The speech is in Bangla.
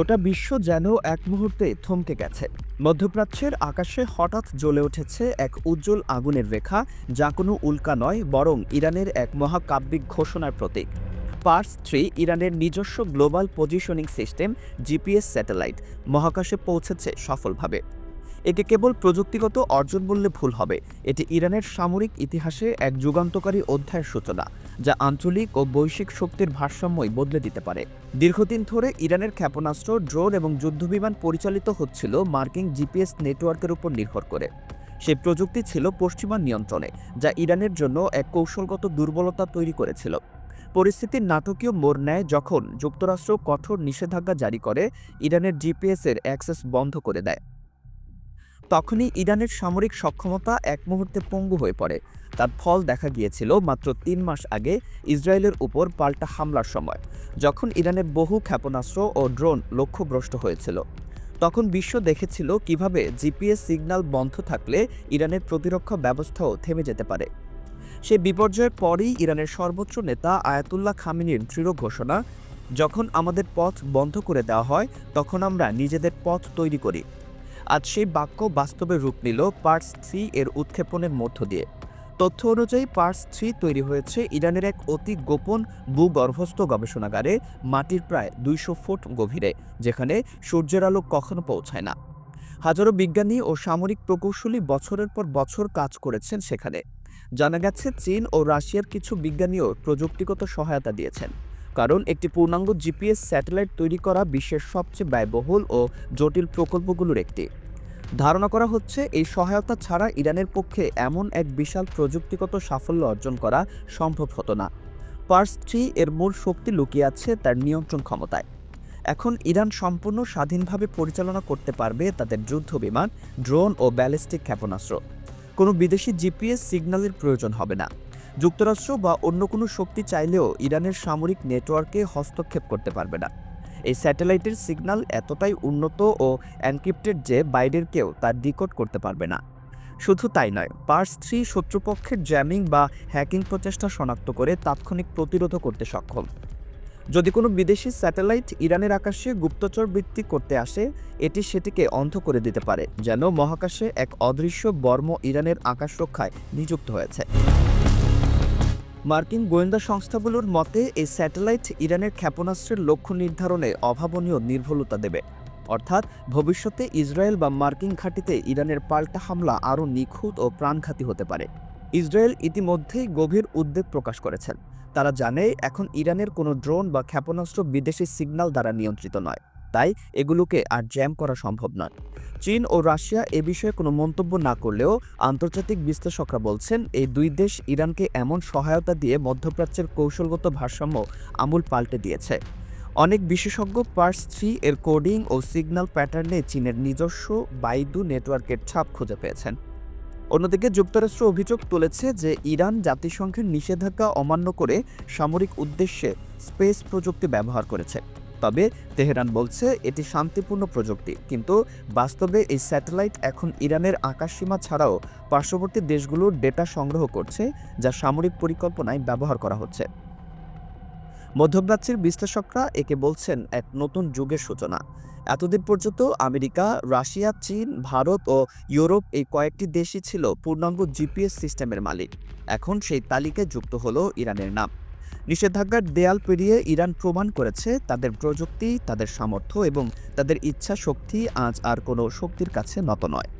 গোটা বিশ্ব যেন এক মুহূর্তে থমকে গেছে। মধ্যপ্রাচ্যের আকাশে হঠাৎ জ্বলে উঠেছে এক উজ্জ্বল আগুনের রেখা, যা কোনো উল্কা নয়, বরং ইরানের এক মহাকাব্যিক ঘোষণার প্রতীক। পার্স থ্রি ইরানের নিজস্ব global positioning system, GPS satellite, মহাকাশে পৌঁছেছে সফলভাবে। একে কেবল প্রযুক্তিগত অর্জন বললে ভুল হবে। এটি ইরানের সামরিক ইতিহাসে এক যুগান্তকারী অধ্যায়ের সূচনা। যা আঞ্চলিক ও বৈশ্বিক শক্তির ভারসাম্যই বদলে দিতে পারে। দীর্ঘদিন ধরে ইরানের ক্ষেপণাস্ত্র, ড্রোন এবং যুদ্ধবিমান পরিচালিত হচ্ছিল মার্কিন জিপিএস নেটওয়ার্কের উপর নির্ভর করে। সেই প্রযুক্তি ছিল পশ্চিমা নিয়ন্ত্রণে, যা ইরানের জন্য এক কৌশলগত দুর্বলতা তৈরি করেছিল। পরিস্থিতির নাটকীয় মোড় নেয় যখন যুক্তরাষ্ট্র কঠোর নিষেধাজ্ঞা জারি করে, ইরানের জিপিএসের অ্যাক্সেস বন্ধ করে দেয়। তখনই ইরানের সামরিক সক্ষমতা এক মুহূর্তে পঙ্গু হয়ে পড়ে। তার ফল দেখা গিয়েছিল মাত্র তিন মাস আগে ইসরায়েলের উপর পাল্টা হামলার সময়, যখন ইরানের বহু ক্ষেপণাস্ত্র ও ড্রোন লক্ষ্যভ্রষ্ট হয়েছিল। তখন বিশ্ব দেখেছিল কীভাবে জিপিএস সিগন্যাল বন্ধ থাকলে ইরানের প্রতিরক্ষা ব্যবস্থাও থেমে যেতে পারে। সে বিপর্যয়ের পরই ইরানের সর্বোচ্চ নেতা আয়াতুল্লাহ খামিনির দৃঢ় ঘোষণা, যখন আমাদের পথ বন্ধ করে দেওয়া হয়, তখন আমরা নিজেদের পথ তৈরি করি। আজ সেই বাক্য বাস্তবে রূপ নিল পার্স থ্রি এর উৎক্ষেপণের মধ্য দিয়ে। তথ্য অনুযায়ী পার্স থ্রি তৈরি হয়েছে ইরানের এক অতি গোপন ভূগর্ভস্থ গবেষণাগারে মাটির প্রায় দুইশো ফুট গভীরে, যেখানে সূর্যের আলো কখনো পৌঁছায় না। হাজারো বিজ্ঞানী ও সামরিক প্রকৌশলী বছরের পর বছর কাজ করেছেন সেখানে। জানা গেছে, চীন ও রাশিয়ার কিছু বিজ্ঞানীও প্রযুক্তিগত সহায়তা দিয়েছেন। কারণ একটি পূর্ণাঙ্গ জিপিএস স্যাটেলাইট তৈরি করা বিশ্বের সবচেয়ে ব্যয়বহুল ও জটিল প্রকল্পগুলোর একটি। ধারণা করা হচ্ছে, এই সহায়তা ছাড়া ইরানের পক্ষে এমন এক বিশাল প্রযুক্তিগত সাফল্য অর্জন করা সম্ভব হতো না। পার্স থ্রি এর মূল শক্তি লুকিয়ে আছে তার নিয়ন্ত্রণ ক্ষমতায়। এখন ইরান সম্পূর্ণ স্বাধীনভাবে পরিচালনা করতে পারবে তাদের যুদ্ধ বিমান ড্রোন ও ব্যালিস্টিক ক্ষেপণাস্ত্র। কোনো বিদেশি জিপিএস সিগন্যালের প্রয়োজন হবে না। যুক্তরাষ্ট্র বা অন্য কোনো শক্তি চাইলেও ইরানের সামরিক নেটওয়ার্কে হস্তক্ষেপ করতে পারবে না। এই স্যাটেলাইটের সিগন্যাল এতটাই উন্নত ও এনক্রিপ্টেড যে বাইরের কেউ তার ডিকোড করতে পারবে না। শুধু তাই নয়, পার্স থ্রি শত্রুপক্ষের জ্যামিং বা হ্যাকিং প্রচেষ্টা শনাক্ত করে তাৎক্ষণিক প্রতিরোধ করতে সক্ষম। যদি কোনো বিদেশি স্যাটেলাইট ইরানের আকাশে গুপ্তচর বৃত্তি করতে আসে, এটি সেটিকে অন্ধ করে দিতে পারে, যেন মহাকাশে এক অদৃশ্য বর্ম ইরানের আকাশ রক্ষায় নিযুক্ত হয়েছে। মার্কিন গোয়েন্দা সংস্থাগুলোর মতে, এই স্যাটেলাইট ইরানের ক্ষেপণাস্ত্রের লক্ষ্য নির্ধারণে অভাবনীয় নির্ভুলতা দেবে। অর্থাৎ, ভবিষ্যতে ইসরায়েল বা মার্কিন ঘাঁটিতে ইরানের পাল্টা হামলা আরও নিখুঁত ও প্রাণঘাতী হতে পারে। ইসরায়েল ইতিমধ্যেই গভীর উদ্বেগ প্রকাশ করেছেন। তারা জানে, এখন ইরানের কোনো ড্রোন বা ক্ষেপণাস্ত্র বিদেশি সিগন্যাল দ্বারা নিয়ন্ত্রিত নয়। তাই এগুলোকে আর জ্যাম করা সম্ভব নয়। চীন ও রাশিয়া এ বিষয়ে কোনো মন্তব্য না করলেও আন্তর্জাতিক বিশ্লেষকরা বলছেন, এই দুই দেশ ইরানকে এমন সহায়তা দিয়ে মধ্যপ্রাচ্যের কৌশলগত ভারসাম্য আমূল পাল্টে দিয়েছে। অনেক বিশেষজ্ঞ পার্স থ্রি এর কোডিং ও সিগন্যাল প্যাটার্নে চীনের নিজস্ব বাইদু নেটওয়ার্কের ছাপ খুঁজে পেয়েছেন। অন্যদিকে যুক্তরাষ্ট্র অভিযোগ তুলেছে যে ইরান জাতিসংঘের নিষেধাজ্ঞা অমান্য করে সামরিক উদ্দেশ্যে স্পেস প্রযুক্তি ব্যবহার করেছে। তবে তেহরান বলছে, এটি শান্তিপূর্ণ প্রযুক্তি। কিন্তু বাস্তবে এই স্যাটেলাইট এখন ইরানের আকাশসীমা ছাড়াও পার্শ্ববর্তী দেশগুলোর ডেটা সংগ্রহ করছে, যা সামরিক পরিকল্পনায় ব্যবহার করা হচ্ছে। মধ্যপ্রাচ্যের বিশ্লেষকরা একে বলছেন এক নতুন যুগের সূচনা। এতদিন পর্যন্ত আমেরিকা, রাশিয়া, চীন, ভারত ও ইউরোপ এই কয়েকটি দেশই ছিল পূর্ণাঙ্গ জিপিএস সিস্টেমের মালিক। এখন সেই তালিকায় যুক্ত হলো ইরানের নাম। নিষেধাজ্ঞার দেয়াল পেরিয়ে ইরান প্রমাণ করেছে তাদের প্রযুক্তি, তাদের সামর্থ্য এবং তাদের ইচ্ছা শক্তি আজ আর কোনো শক্তির কাছে নত নয়।